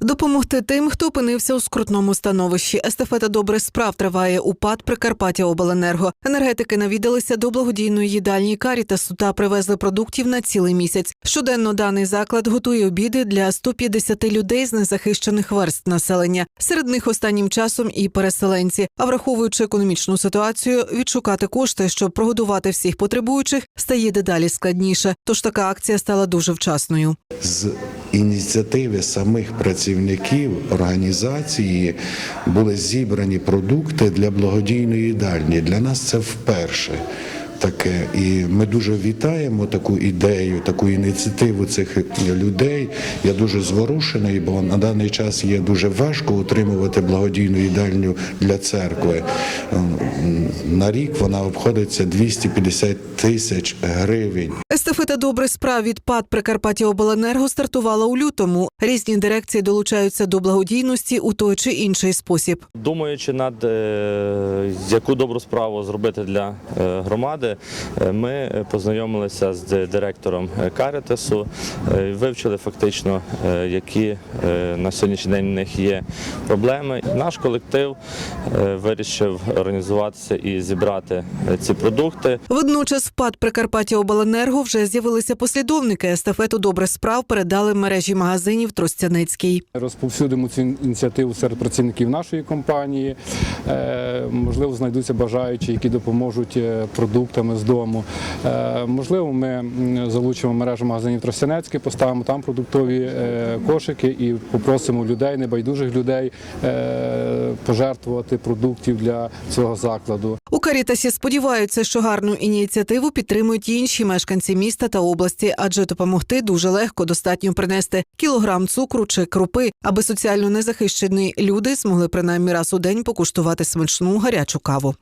Допомогти тим, хто опинився у скрутному становищі. Естафета добрих справ триває у ПАД Прикарпаття Обленерго. Енергетики навідалися до благодійної їдальні Карітасу та привезли продуктів на цілий місяць. Щоденно даний заклад готує обіди для 150 людей з незахищених верств населення. Серед них останнім часом і переселенці. А враховуючи економічну ситуацію, відшукати кошти, щоб прогодувати всіх потребуючих, стає дедалі складніше. Тож така акція стала дуже вчасною. з ініціативи самих працівників організації були зібрані продукти для благодійної їдальні. Для нас це вперше. Таке, і ми дуже вітаємо таку ідею, таку ініціативу цих людей. Я дуже зворушений, бо на даний час є дуже важко утримувати благодійну їдальню для церкви. На рік вона обходиться 250 тисяч гривень. Естафета добрих справ від ПАД Прикарпаття Обленерго стартувала у лютому. Різні дирекції долучаються до благодійності у той чи інший спосіб. Думаючи над е, яку добру справу зробити для е, громади, е, ми познайомилися з директором е, Карітасу, е, вивчили фактично, е, які е, на сьогоднішній день в них є проблеми. Наш колектив е, вирішив організуватися і зібрати е, ці продукти. Водночас в ПАД Прикарпаття Обленерго вже з'явилися послідовники. Естафету добрих справ передали мережі магазинів Тростяницький. Розповсюдимо цю ініціативу серед працівників нашої компанії. Е, Можливо, знайдуться бажаючі, які допоможуть е, продуктами з дому. Е, Можливо, ми залучимо мережу магазинів Тростянецький, поставимо там продуктові е, кошики і попросимо людей, небайдужих людей, е, пожертвувати продуктів для цього закладу. У Карітасі сподіваються, що гарну ініціативу підтримують і інші мешканці міста та області, адже допомогти дуже легко достатньо принести кілограм цукру чи крупи, аби соціально незахищені люди змогли принаймні раз у день покуштувати смачну гарячу каву.